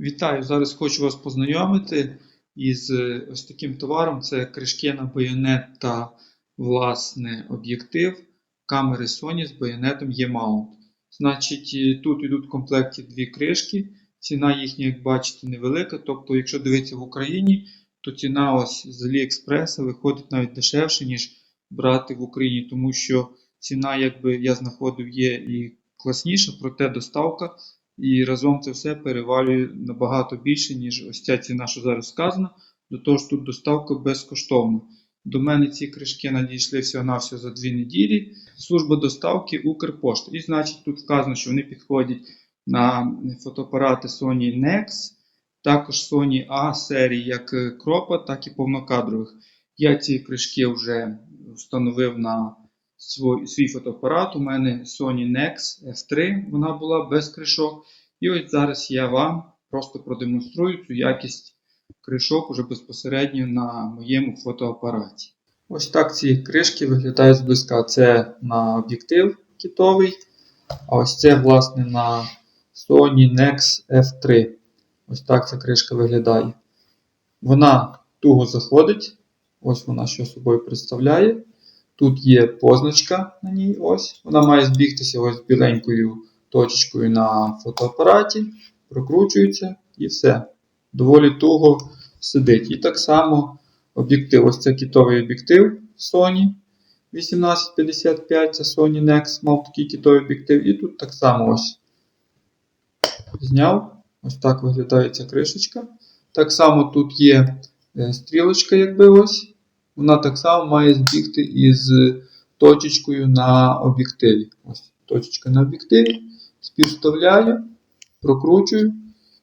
Вітаю! Зараз хочу вас познайомити із е, ось таким товаром. Це кришки на байонет та власне об'єктив камери Sony з байонетом E-mount. Значить, е, тут йдуть в комплекті дві кришки. Ціна їхня, як бачите, невелика. Тобто, якщо дивитися в Україні, то ціна ось з AliExpress виходить навіть дешевше, ніж брати в Україні, тому що ціна, якби я знаходив, є і класніша, проте доставка. І разом це все перевалює набагато більше, ніж ось ця ціна, що зараз сказана. До того ж, тут доставка безкоштовна. До мене ці кришки надійшли всього-навсього за 2 неділі. Служба доставки Укрпошта. І значить, тут вказано, що вони підходять на фотоапарати Sony NEX, також Sony A серії, як кропа, так і повнокадрових. Я ці кришки вже встановив на свій, свій фотоапарат. У мене Sony NEX F3, вона була без кришок. І ось зараз я вам просто продемонструю цю якість кришок уже безпосередньо на моєму фотоапараті. Ось так ці кришки виглядають зблизька. Це на об'єктив китовий, а ось це, власне, на Sony NEX F3. Ось так ця кришка виглядає. Вона туго заходить. Ось вона що собою представляє. Тут є позначка на ній. ось. Вона має збігтися ось біленькою точечкою на фотоапараті, прокручується і все. Доволі туго сидить. І так само об'єктив. Ось це кітовий об'єктив Sony 1855, це Sony Nex, мав такий кітовий об'єктив. І тут так само ось зняв. Ось так виглядає ця кришечка. Так само тут є е, стрілочка, якби ось. Вона так само має збігти із точечкою на об'єктиві. Ось точечка на об'єктиві. Співставляю, прокручую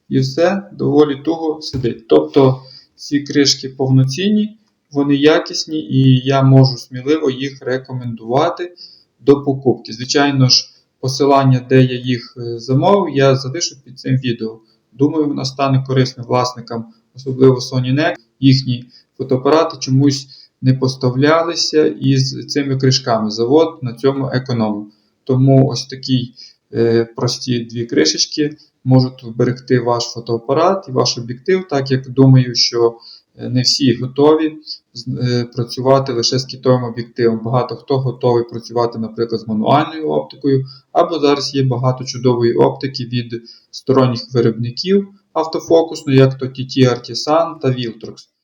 і все доволі туго сидить. Тобто ці кришки повноцінні, вони якісні, і я можу сміливо їх рекомендувати до покупки. Звичайно ж, посилання, де я їх е, замовив, я залишу під цим відео. Думаю, воно стане корисним власникам, особливо Sony NEC. Їхні фотоапарати чомусь не поставлялися із цими кришками. Завод на цьому економив. Тому ось такі е, прості дві кришечки можуть вберегти ваш фотоапарат і ваш об'єктив, так як думаю, що е, не всі готові е, працювати лише з кітовим об'єктивом. Багато хто готовий працювати, наприклад, з мануальною оптикою, або зараз є багато чудової оптики від сторонніх виробників автофокусної, як то TT Artisan та Viltrox.